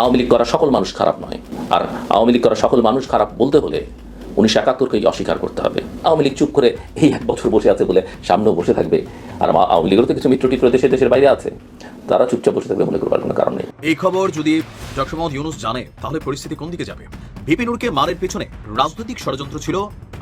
আওয়ামী লীগ করা সকল মানুষ খারাপ নয়। আর আওয়ামী লীগ করা সকল মানুষ খারাপ বলতে হলে উনিশশো একাত্তরকেই অস্বীকার করতে হবে। আওয়ামী লীগ চুপ করে এই এক বছর বসে আছে বলে সামনেও বসে থাকবে। আর আওয়ামী লীগেরও তো কিছু মিত্রটি প্রদেশে দেশে, দেশের বাইরে আছে। তারা চুপচাপ বসে থাকবে মনে করবার কোনো কারণ নেই। এই খবর যদি ডক্টর মোহাম্মদ ইউনুস জানে তাহলে পরিস্থিতি কোন দিকে যাবে? ভিপিনুরকে মারের পেছনে রাজনৈতিক ষড়যন্ত্র ছিল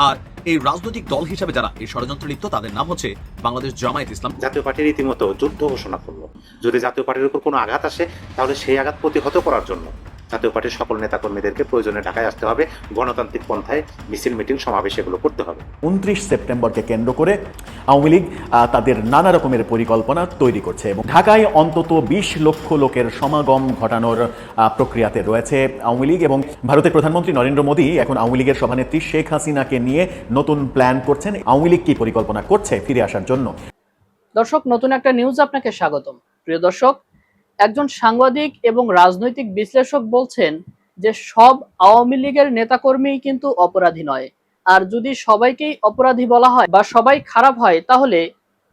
আর এই রাজনৈতিক দল হিসাবে যারা এই ষড়যন্ত্র লিপ্ত তাদের নাম হচ্ছে বাংলাদেশ জামায়াত ইসলাম। জাতীয় পার্টির রীতিমতো যুদ্ধ ঘোষণা করল। যদি জাতীয় পার্টির উপর কোনো আঘাত আসে তাহলে সেই আঘাত প্রতিহত করার জন্য। জাতীয় পার্টির সকল নেতাকর্মীদেরকে প্রয়োজনে ঢাকায় আসতে হবে। গণতান্ত্রিক পন্থায় মিছিল মিটিং সমাবেশ এগুলো করতে হবে। উনত্রিশ সেপ্টেম্বরকে কেন্দ্র করে আওয়ামী লীগ তাদের নানা রকমের পরিকল্পনা তৈরি করছে এবং ঢাকায় অন্তত বিশ লক্ষ লোকের সমাগম ঘটানোর আহ, প্রক্রিয়াতে রয়েছে আওয়ামী লীগ এবং ভারতের প্রধানমন্ত্রী নরেন্দ্র মোদী এখন আওয়ামী লীগের সভানেত্রী শেখ হাসিনাকে নিয়ে নতুন প্ল্যান করছেন। আওয়ামী লীগ কি পরিকল্পনা করছে ফিরে আসার জন্য? দর্শক নতুন একটা নিউজ আপনাকে স্বাগতম। প্রিয় দর্শক একজন সাংবাদিক এবং রাজনৈতিক বিশ্লেষক বলছেন যে সব আওয়ামী লীগের নেতাকর্মী কিন্তু অপরাধী নয়। আর যদি সবাইকেই অপরাধী বলা হয় বা সবাই খারাপ হয়, তাহলে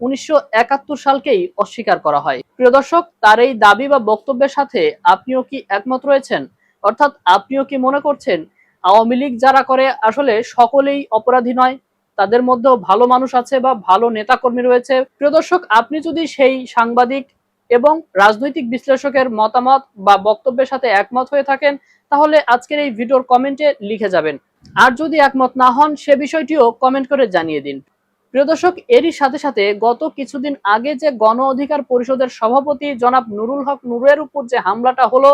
উনিশশো একাত্তর সালকেই অস্বীকার করা হয়। প্রিয় দর্শক, তার এই দাবি বা বক্তব্যের সাথে আপনিও কি একমত রয়েছেন? অর্থাৎ আপনিও কি মনে করছেন আওয়ামী লীগ যারা করে, আসলে সকলেই অপরাধী নয়? তাদের মধ্যেও ভালো মানুষ আছে বা ভালো নেতাকর্মী রয়েছে। প্রিয় দর্শক, আপনি যদি সেই সাংবাদিক এবং রাজনৈতিক বিশ্লেষকের মতামত বা বক্তব্যের সাথে একমত হয়ে থাকেন, তাহলে আজকের এই ভিডিওর কমেন্টে লিখে যাবেন। আর যদি একমত না হন, সে বিষয়টিও কমেন্ট করে জানিয়ে দিন। প্রিয় দর্শক, এরই সাথে সাথে গত কিছুদিন আগে যে গণ অধিকার পরিষদের সভাপতি জনাব নুরুল হক নুরের উপর যে হামলাটা হলো,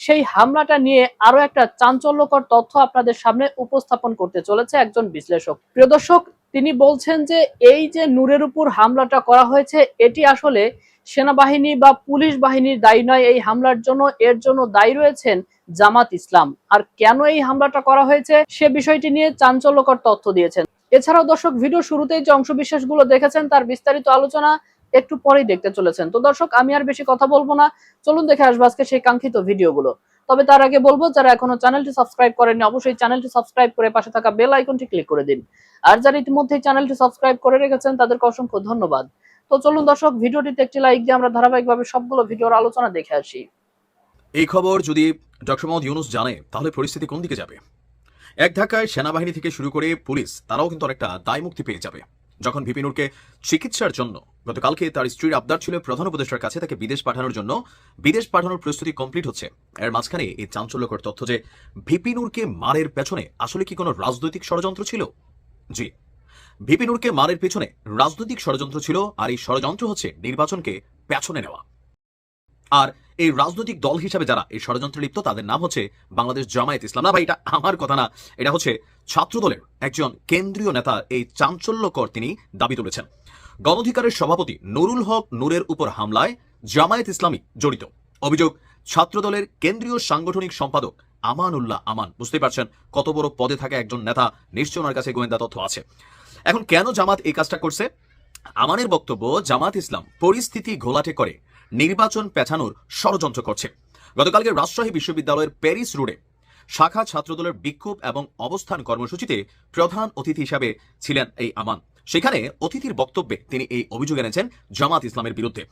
সেই হামলাটা নিয়ে আরও একটা চাঞ্চল্যকর তথ্য আপনাদের সামনে উপস্থাপন করতে চলেছে একজন বিশ্লেষক। প্রিয় দর্শক তিনি বলছেন যে এই যে নূরের উপর হামলাটা করা হয়েছে, এটি আসলে সেনাবাহিনী বা পুলিশ বাহিনীর দায়ী নয়, এই হামলার জন্য, এর জন্য দায়ী রয়েছেন জামাত ইসলাম। আর কেন এই হামলাটা করা হয়েছে সে বিষয়টি নিয়ে চাঞ্চল্যকর তথ্য দিয়েছেন। এছাড়াও দর্শক, ভিডিও শুরুতেই যে অংশ বিশেষগুলো দেখেছেন, তার বিস্তারিত আলোচনা একটু পরেই দেখতে চলেছেন। তো দর্শক, আমি আর বেশি কথা বলব না। চলুন দেখে আসব আজকে সেই কাঙ্ক্ষিত ভিডিওগুলো। তবে তার আগে বলব, যারা এখনও চ্যানেলটি সাবস্ক্রাইব করেননি, অবশ্যই চ্যানেলটি সাবস্ক্রাইব করে পাশে থাকা বেল আইকনটি ক্লিক করে দিন। আর যারা ইতিমধ্যে চ্যানেলটি সাবস্ক্রাইব করে রেখেছেন, তাদেরকে অসংখ্য ধন্যবাদ। তো চলুন দর্শক, ভিডিওটিতে একটি লাইক দিয়ে আমরা ধারাবাহিকভাবে সবগুলো ভিডিওর আলোচনা দেখে আসি। এই খবর যদি ডক্টর মোহাম্মদ ইউনুস জানে, তাহলে পরিস্থিতি কোন দিকে যাবে? এক ধাক্কায় সেনাবাহিনী থেকে শুরু করে পুলিশ, তারাও কিন্তু অনেকটা দায় মুক্তি পেয়ে যাবে। যখন ভিপিনুরকে চিকিৎসার জন্য গতকালকে তার স্ত্রীর আবদার ছিল প্রধান উপদেষ্টার কাছে তাকে বিদেশ পাঠানোর জন্য, বিদেশ পাঠানোর প্রস্তুতি কমপ্লিট হচ্ছে। এর মাঝখানে এই চাঞ্চল্যকর তথ্য যে ভিপিনুরকে মারের পেছনে আসলে কি কোনো রাজনৈতিক ষড়যন্ত্র ছিল? জি, ভিপিনুরকে মারের পেছনে রাজনৈতিক ষড়যন্ত্র ছিল আর এই ষড়যন্ত্র হচ্ছে নির্বাচনকে পেছনে নেওয়া। আর এই রাজনৈতিক দল হিসাবে যারা এই ষড়যন্ত্রে লিপ্ত, তাদের নাম হচ্ছে বাংলাদেশ জামায়াত ইসলাম। না ভাই, এটা আমার কথা না। এটা হচ্ছে ছাত্রদলের একজন কেন্দ্রীয় নেতা এই চাঞ্চল্যকর তিনি দাবি তুলেছেন। গণঅধিকারের সভাপতি নুরুল হক নূরের উপর হামলায় জামায়াত ইসলামী জড়িত। অভিযোগ, ছাত্রদলের কেন্দ্রীয় সাংগঠনিক সম্পাদক আমানুল্লাহ আমান। বুঝতেই পারছেন কত বড় পদে থাকা একজন নেতা নিশ্চয় ওনার কাছে গোয়েন্দা তথ্য আছে। এখন কেন জামাত এই কাজটা করছে? আমানের বক্তব্য জামাত ইসলাম পরিস্থিতি ঘোলাটে করে। নির্বাচন পেছানোর ষড়যন্ত্র করছে। গতকালকে রাজশাহী বিশ্ববিদ্যালয়ের প্যারিস রোডে শাখা ছাত্রদলের বিক্ষোভ এবং অবস্থান কর্মসূচিতে প্রধান অতিথি হিসাবে ছিলেন এই আমান। সেখানে অতিথির বক্তব্যে তিনি এই অভিযোগ এনেছেন জামাত ইসলামের বিরুদ্ধে।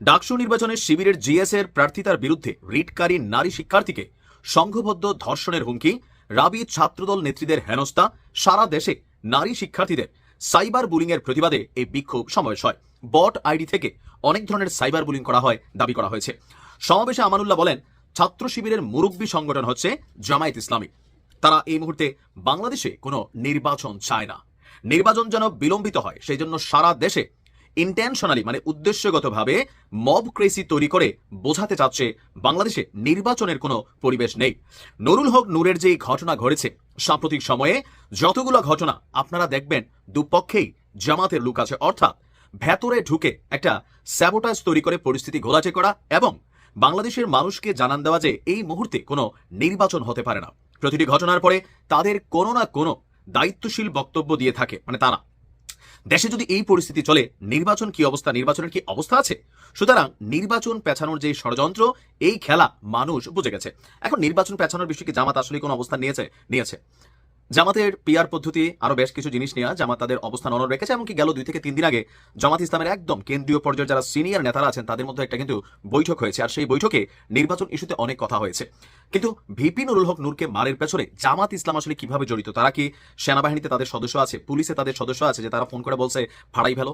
ডাকসু নির্বাচনে শিবিরের জিএস এর প্রার্থিতার বিরুদ্ধে রিটকারী নারী শিক্ষার্থীকে সংঘবদ্ধ ধর্ষণের হুমকি, রাবি ছাত্রদল নেত্রীদের হেনস্থা, সারা দেশে নারী শিক্ষার্থীদের সাইবার বুলিং এর প্রতিবাদে এই বিক্ষোভ সমাবেশ হয় বট আইডি থেকে অনেক ধরনের সাইবার বুলিং করা হয়, দাবি করা হয়েছে। সমাবেশে আমানুল্লাহ বলেন, ছাত্র শিবিরের মুরব্বী সংগঠন হচ্ছে জামায়াত ইসলামী। তারা এই মুহূর্তে বাংলাদেশে কোনো নির্বাচন চায় না। নির্বাচন যেন বিলম্বিত হয় সেই জন্য সারা দেশে ইন্টেনশনালি মানে উদ্দেশ্যগতভাবে মব ক্রেসি তৈরি করে বোঝাতে চাচ্ছে বাংলাদেশে নির্বাচনের কোনো পরিবেশ নেই। নুরুল হক নূরের যে ঘটনা ঘটেছে, সাম্প্রতিক সময়ে যতগুলো ঘটনা আপনারা দেখবেন, দুপক্ষেই জামাতের লুক আছে। অর্থাৎ ভেতরে ঢুকে একটা স্যাবোটাজ তৈরি করে পরিস্থিতি ঘোলাটে করা এবং বাংলাদেশের মানুষকে জানান দেওয়া যে এই মুহূর্তে কোনো নির্বাচন হতে পারে না। প্রতিটি ঘটনার পরে তাদের কোনো না কোনো দায়িত্বশীল বক্তব্য দিয়ে থাকে মানে তারা। দেশে যদি এই পরিস্থিতি চলে, নির্বাচন কি অবস্থা, নির্বাচনের কি অবস্থা আছে? সুতরাং নির্বাচন পেছানোর যে ষড়যন্ত্র, এই খেলা মানুষ বুঝে গেছে। এখন নির্বাচন পেছানোর বিষয়ে কি জামাত আসলে কোনো অবস্থান নিয়েছে? নিয়েছে। জামাতের পিআর পদ্ধতি আরও বেশ কিছু জিনিস নিয়ে জামাত তাদের অবস্থান অনড় রেখেছে, এমনকি গেল দুই থেকে তিন দিন আগে জামাত ইসলামের একদম কেন্দ্রীয় পর্যায়ে যারা সিনিয়র নেতারা আছেন, তাদের মধ্যে একটা কিন্তু বৈঠক হয়েছে, আর সেই বৈঠকে নির্বাচন ইস্যুতে অনেক কথা হয়েছে। কিন্তু ভিপি নুরুল হক নূরকে মারের পেছনে জামাত ইসলাম আসলে কীভাবে জড়িত? তারা কি সেনাবাহিনীতে তাদের সদস্য আছে? পুলিশে তাদের সদস্য আছে যে তারা ফোন করে বলছে ফাড়াই ফেলো।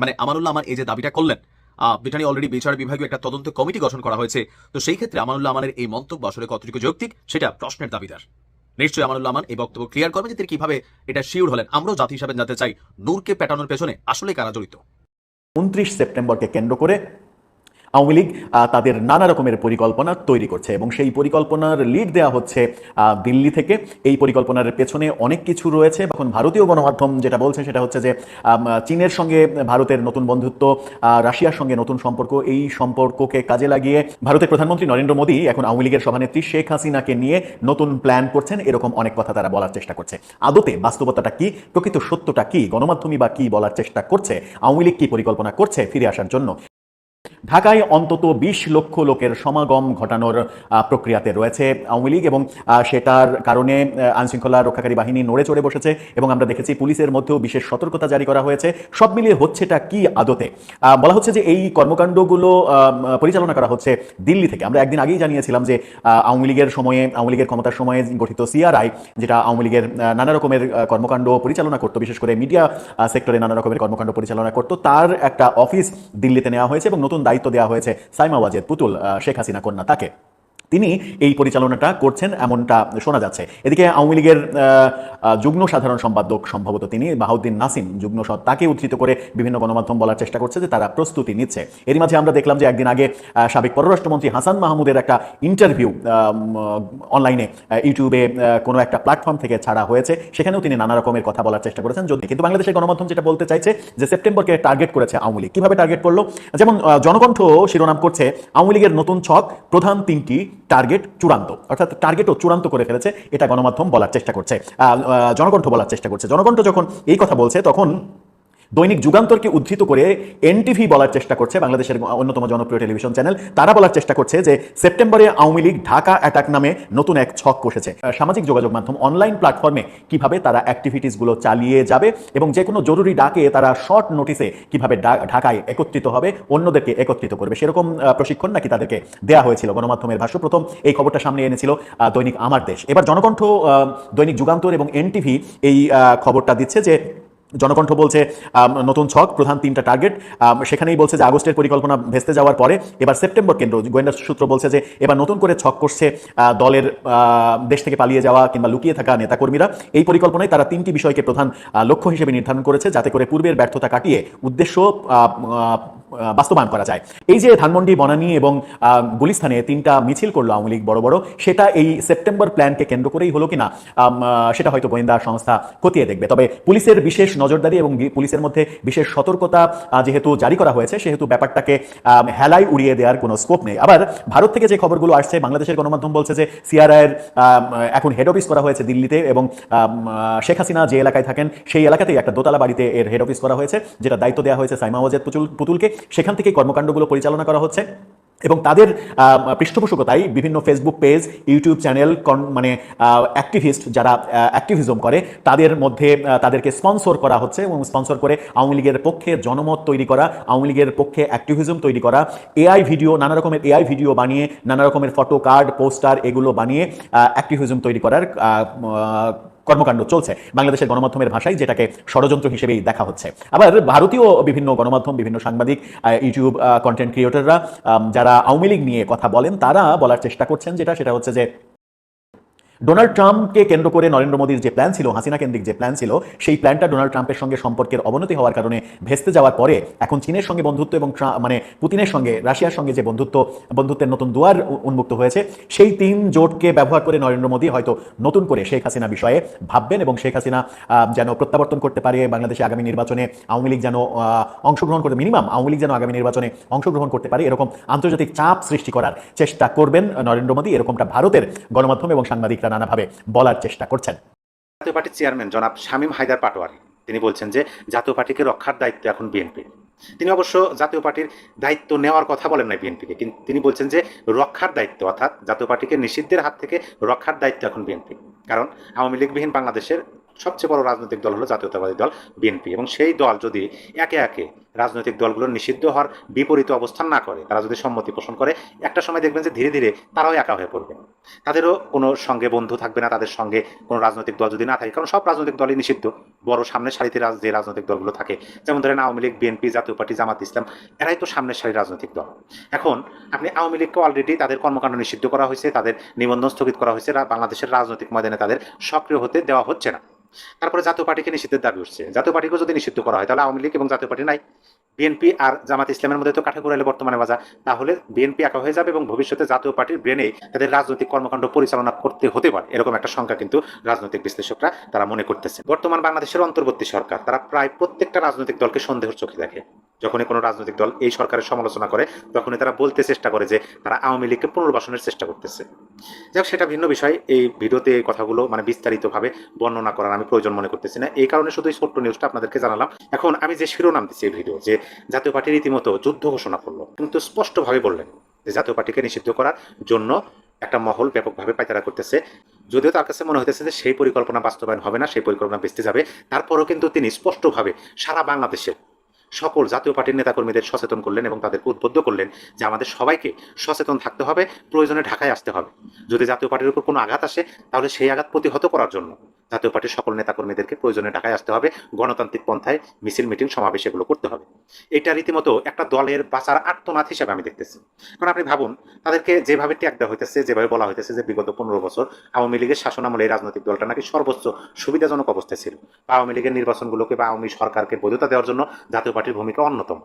মানে আমানুল্লাহ আমার এই যে দাবিটা করলেন ব্রিটানি অলরেডি বিচার বিভাগীয় একটা তদন্ত কমিটি গঠন করা হয়েছে। তো সেই ক্ষেত্রে আমানুল্লাহ আমানের এই মন্তব্য আসলে কতটুকু যৌক্তিক, সেটা প্রশ্নের দাবিদার। নিশ্চয়ই আমানুল্লাহ আমান এই বক্তব্য ক্লিয়ার করবেন যে তিনি কীভাবে এটা শিওর হলেন। আমরাও জাতি হিসাবে জানতে চাই, নূরকে পেটানোর পেছনে আসলে কারা জড়িত? উনত্রিশ সেপ্টেম্বরকে কেন্দ্র করে আওয়ামী লীগ তাদের নানা রকমের পরিকল্পনা তৈরি করছে এবং সেই পরিকল্পনার লিড দেওয়া হচ্ছে দিল্লি থেকে। এই পরিকল্পনার পেছনে অনেক কিছু রয়েছে। এখন ভারতীয় গণমাধ্যম যেটা বলছে সেটা হচ্ছে যে চীনের সঙ্গে ভারতের নতুন বন্ধুত্ব রাশিয়ার সঙ্গে নতুন সম্পর্ক, এই সম্পর্ককে কাজে লাগিয়ে ভারতের প্রধানমন্ত্রী নরেন্দ্র মোদী এখন আওয়ামী লীগের সভানেত্রী শেখ হাসিনাকে নিয়ে নতুন প্ল্যান করছেন। এরকম অনেক কথা তারা বলার চেষ্টা করছে। আদতে বাস্তবতাটা কি, প্রকৃত সত্যটা কি, গণমাধ্যমই বা কি বলার চেষ্টা করছে, আওয়ামী লীগ কি পরিকল্পনা করছে ফিরে আসার জন্য? ঢাকায় অন্তত বিশ লক্ষ লোকের সমাগম ঘটানোর প্রক্রিয়াতে রয়েছে আওয়ামী লীগ এবং সেটার কারণে আইনশৃঙ্খলা রক্ষাকারী বাহিনী নড়ে চড়ে বসেছে এবং আমরা দেখেছি পুলিশের মধ্যেও বিশেষ সতর্কতা জারি করা হয়েছে। সব মিলিয়ে হচ্ছেটা কি আদতে? বলা হচ্ছে যে এই কর্মকাণ্ডগুলো পরিচালনা করা হচ্ছে দিল্লি থেকে। আমরা একদিন আগেই জানিয়েছিলাম যে আওয়ামী লীগের সময়ে, আওয়ামী লীগের ক্ষমতার সময়ে গঠিত সিআরআই, যেটা আওয়ামী লীগের নানা রকমের কর্মকাণ্ড পরিচালনা করতো, বিশেষ করে মিডিয়া সেক্টরে নানা রকমের কর্মকাণ্ড পরিচালনা করতো। তার একটা অফিস দিল্লিতে নেওয়া হয়েছে এবং নতুন দায়িত্ব দেওয়া হয়েছে সাইমা ওয়াজেদ পুতুল শেখ হাসিনা কন্যা তাকে। তিনি এই পরিচালনাটা করছেন এমনটা শোনা যাচ্ছে। এদিকে আওয়ামী লীগের যুগ্ম সাধারণ সম্পাদক সম্ভবত তিনি বাহাউদ্দিন নাসিম যুগ্ম সৎ তাকে উদ্ধৃত করে বিভিন্ন গণমাধ্যম বলার চেষ্টা করছে যে তারা প্রস্তুতি নিচ্ছে। এরই মাঝে আমরা দেখলাম যে একদিন আগে সাবেক পররাষ্ট্রমন্ত্রী হাসান মাহমুদের একটা ইন্টারভিউ অনলাইনে ইউটিউবে কোনো একটা প্ল্যাটফর্ম থেকে ছাড়া হয়েছে। সেখানেও তিনি নানা রকমের কথা বলার চেষ্টা করেছেন যদি কিন্তু বাংলাদেশের গণমাধ্যম যেটা বলতে চাইছে যে সেপ্টেম্বরকে টার্গেট করেছে আওয়ামী লীগ। কীভাবে টার্গেট করল? যেমন জনকণ্ঠ শিরোনাম করছে আওয়ামী লীগের নতুন ছক, প্রধান তিনটি টার্গেট চূড়ান্ত, অর্থাৎ টার্গেটও চূড়ান্ত করে ফেলেছে, এটা গণমাধ্যম বলার চেষ্টা করছে জনকণ্ঠ বলার চেষ্টা করছে। জনকণ্ঠ যখন এই কথা বলছে, তখন দৈনিক যুগান্তরকে উদ্ধৃত করে এনটিভি বলার চেষ্টা করছে বাংলাদেশের অন্যতম জনপ্রিয় টেলিভিশন চ্যানেল। তারা বলার চেষ্টা করছে যে সেপ্টেম্বরে আওয়ামী লীগ ঢাকা অ্যাটাক নামে নতুন এক ছক কষেছে। সামাজিক যোগাযোগ মাধ্যম অনলাইন প্ল্যাটফর্মে কীভাবে তারা অ্যাক্টিভিটিসগুলো চালিয়ে যাবে এবং যে কোনো জরুরি ডাকে তারা শর্ট নোটিসে কীভাবে ঢাকায় একত্রিত হবে, অন্যদেরকে একত্রিত করবে। সেরকম প্রশিক্ষণ নাকি তাদেরকে দেওয়া হয়েছিল গণমাধ্যমের ভাষ্য। প্রথম এই খবরটা সামনে এনেছিল দৈনিক আমার দেশ। এবার জনকণ্ঠ দৈনিক যুগান্তর এবং এনটিভি এই খবরটা দিচ্ছে যে জনকণ্ঠ বলছে নতুন ছক, প্রধান তিনটা টার্গেট সেখানেই বলছে যে আগস্টের পরিকল্পনা ভেস্তে যাওয়ার পরে এবার সেপ্টেম্বর কেন্দ্র, গোয়েন্দা সূত্র বলছে যে এবার নতুন করে ছক করছে দলের দেশ থেকে পালিয়ে যাওয়া কিংবা লুকিয়ে থাকা নেতাকর্মীরা। এই পরিকল্পনায় তারা তিনটি বিষয়কে প্রধান লক্ষ্য হিসেবে নির্ধারণ করেছে যাতে করে পূর্বের ব্যর্থতা কাটিয়ে উদ্দেশ্য বাস্তবায়ন করা যায়। এই যে ধানমন্ডি বনানী এবং আহ, গুলিস্তানে তিনটা মিছিল করল আওয়ামী লীগ বড় বড় সেটা এই সেপ্টেম্বর প্ল্যানকে কেন্দ্র করেই হলো কিনা সেটা হয়তো গোয়েন্দা সংস্থা খতিয়ে দেখবে। তবে পুলিশের বিশেষ নজরদারি এবং পুলিশের মধ্যে বিশেষ সতর্কতা যেহেতু জারি করা হয়েছে সেহেতু ব্যাপারটাকে হেলাই উড়িয়ে দেওয়ার কোনো স্কোপ নেই। আবার ভারত থেকে যে খবরগুলো আসছে বাংলাদেশের গণমাধ্যম বলছে যে সিআরআইয়ের এখন হেড অফিস করা হয়েছে দিল্লিতে এবং শেখ হাসিনা যে এলাকায় থাকেন সেই এলাকাতেই একটা দোতলা বাড়িতে এর হেড অফিস করা হয়েছে যেটা দায়িত্ব দেওয়া হয়েছে সাইমা ওয়াজেদ পুতুল পুতুলকে। সেখান থেকে কর্মকাণ্ডগুলো পরিচালনা করা হচ্ছে এবং তাদের পৃষ্ঠপোষকতায় বিভিন্ন ফেসবুক পেজ ইউটিউব চ্যানেল মানে অ্যাক্টিভিস্ট যারা অ্যাক্টিভিজম করে, তাদের মধ্যে তাদেরকে স্পন্সর করা হচ্ছে এবং স্পন্সর করে আওয়ামী লীগের পক্ষে জনমত তৈরি করা, আওয়ামী লীগের পক্ষে অ্যাক্টিভিজম তৈরি করা এআই ভিডিও নানা রকমের এআই ভিডিও বানিয়ে, নানা রকমের ফটো কার্ড পোস্টার এগুলো বানিয়ে অ্যাক্টিভিজম তৈরি করার কর্মকাণ্ড চলছে। বাংলাদেশের গণমাধ্যমের ভাষায় যেটাকে ষড়যন্ত্র হিসেবেই দেখা হচ্ছে। আবার ভারতীয় বিভিন্ন গণমাধ্যম, বিভিন্ন সাংবাদিক ইউটিউব কন্টেন্ট ক্রিয়েটররা যারা আওয়ামী লীগ নিয়ে কথা বলেন, তারা বলার চেষ্টা করছেন যেটা, সেটা হচ্ছে যে ডোনাল্ড ট্রাম্পকে কেন্দ্র করে নরেন্দ্র মোদীর যে প্ল্যান ছিল, হাসিনা কেন্দ্রিক যে প্ল্যান ছিল, সেই প্ল্যানটা ডোনাল্ড ট্রাম্পের সঙ্গে সম্পর্কের অবনতি হওয়ার কারণে ভেস্তে যাওয়ার পরে এখন চীনের সঙ্গে বন্ধুত্ব এবং মানে পুতিনের সঙ্গে, রাশিয়ার সঙ্গে যে বন্ধুত্ব, বন্ধুত্বের নতুন দুয়ার উন্মুক্ত হয়েছে, সেই তিন জোটকে ব্যবহার করে নরেন্দ্র মোদী হয়তো নতুন করে শেখ হাসিনা বিষয়ে ভাববেন এবং শেখ হাসিনা যেন প্রত্যাবর্তন করতে পারে বাংলাদেশে আগামী নির্বাচনে, আওয়ামী লীগ যেন অংশগ্রহণ করতে, মিনিমাম আওয়ামী লীগ যেন আগামী নির্বাচনে অংশগ্রহণ করতে পারে, এরকম আন্তর্জাতিক চাপ সৃষ্টি করার চেষ্টা করবেন নরেন্দ্র মোদী, এরকমটা ভারতের গণমাধ্যম এবং সাংবাদিকরা নানাভাবে বলার চেষ্টা করছেন। জাতীয় পার্টির চেয়ারম্যান জনাব শামীম হায়দার পাটোয়ারি, তিনি বলছেন যে জাতীয় পার্টিকে রক্ষার দায়িত্ব এখন বিএনপি। তিনি অবশ্য জাতীয় পার্টির দায়িত্ব নেওয়ার কথা বলেন না বিএনপিকে কিন্তু তিনি বলছেন যে রক্ষার দায়িত্ব, অর্থাৎ জাতীয় পার্টিকে নিষিদ্ধের হাত থেকে রক্ষার দায়িত্ব এখন বিএনপি। কারণ আওয়ামী লীগবিহীন বাংলাদেশের সবচেয়ে বড় রাজনৈতিক দল হলো জাতীয়তাবাদী দল বিএনপি এবং সেই দল যদি একে একে রাজনৈতিক দলগুলো নিষিদ্ধ হওয়ার বিপরীত অবস্থান না করে, তারা যদি সম্মতি পোষণ করে, একটা সময় দেখবেন যে ধীরে ধীরে তারাও একা হয়ে পড়বে। তাদেরও কোনো সঙ্গে বন্ধু থাকবে না, তাদের সঙ্গে কোনো রাজনৈতিক দল যদি না থাকে, কারণ সব রাজনৈতিক দলই নিষিদ্ধ। বড় সামনের সারিতে যে রাজনৈতিক দলগুলো থাকে, যেমন ধরেন আওয়ামী লীগ, বিএনপি, জাতীয় পার্টি, জামাত ইসলাম, এরাই তো সামনের সারি রাজনৈতিক দল। এখন আপনি আওয়ামী লীগকে অলরেডি তাদের কর্মকাণ্ড নিষিদ্ধ করা হয়েছে, তাদের নিবন্ধন স্থগিত করা হয়েছে বাংলাদেশের রাজনৈতিক ময়দানে তাদের সক্রিয় হতে দেওয়া হচ্ছে না। তারপরে জাতীয় পার্টিকে নিষিদ্ধের দাবি উঠছে। জাতীয় পার্টিকে যদি নিষিদ্ধ করা হয়, তাহলে আওয়ামী লীগ এবং জাতীয় পার্টি নাই। বিএনপি আর জামাত ইসলামের মধ্যে তো কাঠাকুরাইলে বর্তমানে বাজা। তাহলে বিএনপি একা হয়ে যাবে এবং ভবিষ্যতে জাতীয় পার্টির ব্রেনে তাদের রাজনৈতিক কর্মকাণ্ড পরিচালনা করতে হতে পারে। এরকম একটা সংখ্যা কিন্তু রাজনৈতিক বিশ্লেষকরা তারা মনে করতেছে বর্তমান বাংলাদেশের অন্তর্বর্তী সরকার, তারা প্রায় প্রত্যেকটা রাজনৈতিক দলকে সন্দেহের চোখে দেখে। যখনই কোনো রাজনৈতিক দল এই সরকারের সমালোচনা করে, তখনই তারা বলতে চেষ্টা করে যে তারা আওয়ামী লীগকে পুনর্বাসনের চেষ্টা করতেছে। যাক সেটা ভিন্ন বিষয়। এই ভিডিওতে এই কথাগুলো মানে বিস্তারিতভাবে বর্ণনা করার আমি প্রয়োজন মনে করতেছি না। এই কারণে শুধু এই ছোট্ট নিউজটা আপনাদেরকে জানালাম। এখন আমি যে শিরোনাম দিচ্ছি এই ভিডিও, যে জাতীয় পার্টি রীতিমতো যুদ্ধ ঘোষণা করল, কিন্তু স্পষ্টভাবে বললেন যে জাতীয় পার্টিকে নিষিদ্ধ করার জন্য একটা মহল ব্যাপকভাবে পায়তারা করতেছে। যদিও তার কাছে মনে হইতেছে যে সেই পরিকল্পনা বাস্তবায়ন হবে না, সেই পরিকল্পনা বেঁচতে যাবে। তারপরও কিন্তু তিনি স্পষ্টভাবে সারা বাংলাদেশের সকল জাতীয় পার্টির নেতাকর্মীদের সচেতন করলেন এবং তাদেরকে উদ্বুদ্ধ করলেন যে আমাদের সবাইকে সচেতন থাকতে হবে, প্রয়োজনে ঢাকায় আসতে হবে। যদি জাতীয় পার্টির উপর কোনো আঘাত আসে, তাহলে সেই আঘাত প্রতিহত করার জন্য। জাতীয় পার্টির সকল নেতাকর্মীদেরকে প্রয়োজনে ঢাকায় আসতে হবে, গণতান্ত্রিক পন্থায় মিছিল, মিটিং, সমাবেশ এগুলো করতে হবে। এটা রীতিমতো একটা দলের বাঁচার আত্মনাথ হিসেবে আমি দেখতেছি। কারণ আপনি ভাবুন, তাদেরকে যেভাবে ট্যাগ দেওয়া হইতেছে, যেভাবে বলা হইতেছে যে বিগত পনেরো বছর আওয়ামী লীগের শাসনামলে এই রাজনৈতিক দলটা নাকি সর্বোচ্চ সুবিধাজনক অবস্থায় ছিল। আওয়ামী লীগের নির্বাচনগুলোকে বা আওয়ামী সরকারকে বৈধতা দেওয়ার জন্য জাতীয় পার্টির ভূমিকা অন্যতম।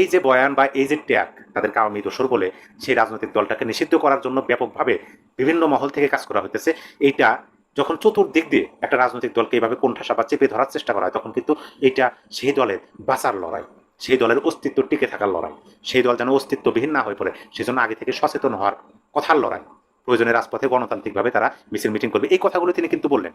এই যে বয়ান বা এই যে ট্যাগ, তাদেরকে আওয়ামী দোসর বলে সেই রাজনৈতিক দলটাকে নিষিদ্ধ করার জন্য ব্যাপকভাবে বিভিন্ন মহল থেকে কাজ করা হইতেছে, এইটা যখন চতুর্দিক দিয়ে একটা রাজনৈতিক দলকে এইভাবে কোণঠাসা বা চেপে ধরার চেষ্টা করা হয়, তখন কিন্তু এটা সেই দলের বাঁচার লড়াই, সেই দলের অস্তিত্ব টিকে থাকার লড়াই, সেই দল যেন অস্তিত্ববিহীন না হয়ে পড়ে, সেজন্য আগে থেকে সচেতন হওয়ার কথার লড়াই। প্রয়োজনে রাজপথে গণতান্ত্রিকভাবে তারা মিছিল মিটিং করবে। এই কথাগুলো তিনি কিন্তু বললেন।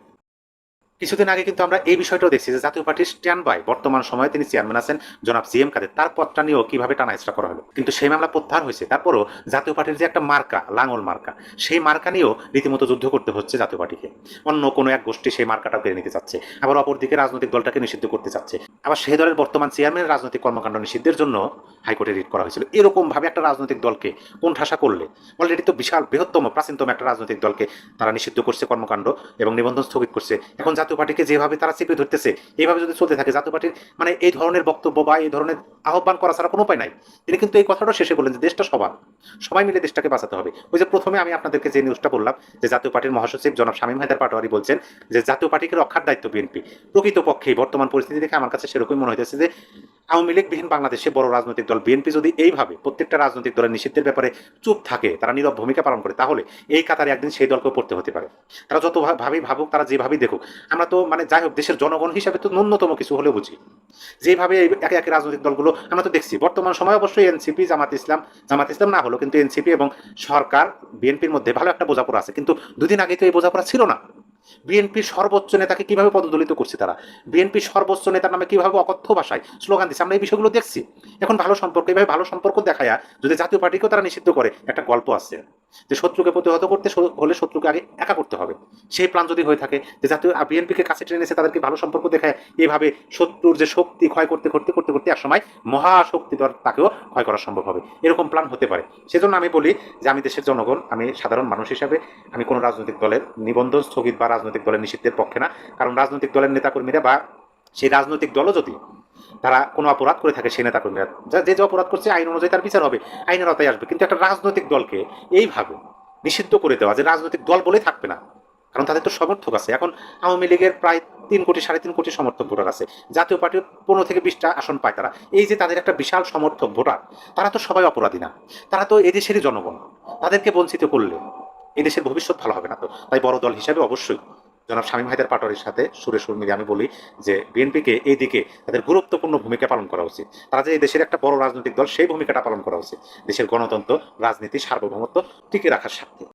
কিছুদিন আগে কিন্তু আমরা এই বিষয়টাও দেখছি যে জাতীয় পার্টির স্ট্যান্ড বাই বর্তমান সময়ে তিনি চেয়ারম্যান আছেন জনাব জি এম কাদের তার পদটা নিয়েও কীভাবে টানা হেঁচড়া করা হলো? কিন্তু সেই মামলা প্রত্যাহার হয়েছে। তারপরও জাতীয় পার্টির যে একটা মার্কা, লাঙল মার্কা, সেই মার্কা নিয়েও রীতিমতো যুদ্ধ করতে হচ্ছে জাতীয় পার্টিকে। অন্য কোনো এক গোষ্ঠী সেই মার্কাটা কেড়ে নিতে চাচ্ছে। আবার অপরদিকে রাজনৈতিক দলটাকে নিষিদ্ধ করতে চাচ্ছে। আবার সেই দলের বর্তমান চেয়ারম্যানের রাজনৈতিক কর্মকাণ্ড নিষিদ্ধের জন্য হাইকোর্টে রিট করা হয়েছিল। এরকম ভাবে একটা রাজনৈতিক দলকে কোণঠাসা করলে অলরেডি তো বিশাল বৃহত্তম, প্রাচীনতম একটা রাজনৈতিক দলকে তারা নিষিদ্ধ করছে কর্মকাণ্ড এবং নিবন্ধন স্থগিত করছে। এখন জাতীয় পার্টিকে যেভাবে তারা চেপে ধরতেছে এইভাবে যদি চলতে থাকে, জাতীয় পার্টির মানে এই ধরনের বক্তব্য বা এই ধরনের আহ্বান করা ছাড়া কোনো উপায় নাই। তিনি কিন্তু এই কথাটা শেষে বললেন যে, দেশটা সবার, সবাই মিলে দেশটাকে বাঁচাতে হবে। ওই যে প্রথমে আমি আপনাদেরকে যে নিউজটা বললাম, যে জাতীয় পার্টির মহাসচিব জনাব শামীম হায়দার পাটোয়ারি বলছেন যে, জাতীয় পার্টিকে রক্ষার দায়িত্ব বিএনপি। প্রকৃতপক্ষে বর্তমান পরিস্থিতি দেখে আমার কাছে সেরকমই মনে হইতেছে যে আওয়ামী লীগবিহীন বাংলাদেশে বড় রাজনৈতিক দল বিএনপি যদি এইভাবে প্রত্যেকটা রাজনৈতিক দলের নিষিদ্ধের ব্যাপারে চুপ থাকে, তারা নীরব ভূমিকা পালন করে, তাহলে এই কাতারে একদিন সেই দলকেও পড়তে হতে পারে। তারা যত ভা- ভাবেই ভাবুক, তারা যেভাবেই দেখুক, আমরা তো মানে যাই হোক, দেশের জনগণ হিসাবে তো ন্যূনতম কিছু হলেও বুঝি। যেভাবে একে একে রাজনৈতিক দলগুলো, আমরা তো দেখছি, বর্তমান সময় অবশ্যই এনসিপি, জামাত ইসলাম জামাত ইসলাম না হলো কিন্তু এনসিপি এবং সরকার বিএনপির মধ্যে ভালো একটা বোঝাপড়া আছে, কিন্তু দুদিন আগে তো এই বোঝাপড়া ছিল না। বিএনপির সর্বোচ্চ নেতাকে কীভাবে পদদলিত করছে তারা? বিএনপির সর্বোচ্চ নেতার নামে কীভাবে অকথ্য ভাষায় স্লোগান দিচ্ছে? আমরা এই বিষয়গুলো দেখছি। এখন ভালো সম্পর্ক, এভাবে ভালো সম্পর্ক দেখায় যদি জাতীয় পার্টিকেও তারা নিষিদ্ধ করে, একটা গল্প আছে। যে শত্রুকে প্রতিহত করতে হলে শত্রুকে আগে একা করতে হবে। সেই প্ল্যান যদি হয়ে থাকে যে জাতীয় বিএনপিকে কাছে টেনে এসে তাদেরকে ভালো সম্পর্ক দেখায় এইভাবে শত্রুর যে শক্তি ক্ষয় করতে করতে করতে করতে একসময় মহাশক্তি তাকেও ক্ষয় করা সম্ভব হবে। এরকম প্ল্যান হতে পারে। সেজন্য আমি বলি যে আমি দেশের জনগণ, আমি সাধারণ মানুষ হিসাবে, আমি কোনো রাজনৈতিক দলের নিবন্ধন স্থগিত বা রাজনৈতিক দলের নিষিদ্ধের পক্ষে না। কারণ রাজনৈতিক দলের নেতাকর্মীরা বা সেই রাজনৈতিক দলও যদি তারা কোনো অপরাধ করে থাকে সেই নেতাকর্মীরা। যা- যে যে অপরাধ করছে, আইন অনুযায়ী তার বিচার হবে, আইনের আওতায় আসবে। কিন্তু একটা রাজনৈতিক দলকে এইভাবে নিষিদ্ধ করে দেওয়া, যে রাজনৈতিক দল বলেই থাকবে না, কারণ তাদের তো সমর্থক আছে। এখন আওয়ামী লীগের প্রায় তিন কোটি, সাড়ে তিন কোটি সমর্থক ভোটার আছে। জাতীয় পার্টির পনেরো থেকে বিশটা আসন পায় তারা। এই যে তাদের একটা বিশাল সমর্থক ভোটার, তারা তো সবাই অপরাধী না। তারা তো এদেশেরই জনগণ। তাদেরকে বঞ্চিত করলে এদেশের ভবিষ্যৎ ভালো হবে না তো। তাই বড় দল হিসাবে অবশ্যই জনাব শামীম হায়দার পাটোয়ারির সাথে সুরে সুর মিলিয়ে আমি বলি যে বিএনপিকে এই দিকে তাদের গুরুত্বপূর্ণ ভূমিকা পালন করা উচিত। তারা যে এই দেশের একটা বড় রাজনৈতিক দল, সেই ভূমিকাটা পালন করা উচিত। দেশের গণতন্ত্র, রাজনীতি, সার্বভৌমত্ব টিকে রাখার স্বার্থে।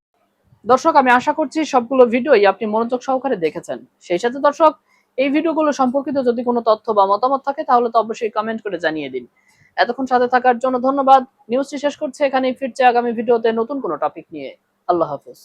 দর্শক, আমি আশা করছি সবগুলো ভিডিওই আপনি মনোযোগ সহকারে দেখেছেন। সেই সাথে দর্শক, এই ভিডিওগুলো সম্পর্কিত যদি কোনো তথ্য বা মতামত থাকে, তাহলে তো অবশ্যই কমেন্ট করে জানিয়ে দিন। এতক্ষণ সাথে থাকার জন্য ধন্যবাদ। নিউজটি শেষ করছে, এখানেই ফিরছে আগামী ভিডিওতে নতুন কোনো টপিক নিয়ে। আল্লাহ হাফেজ।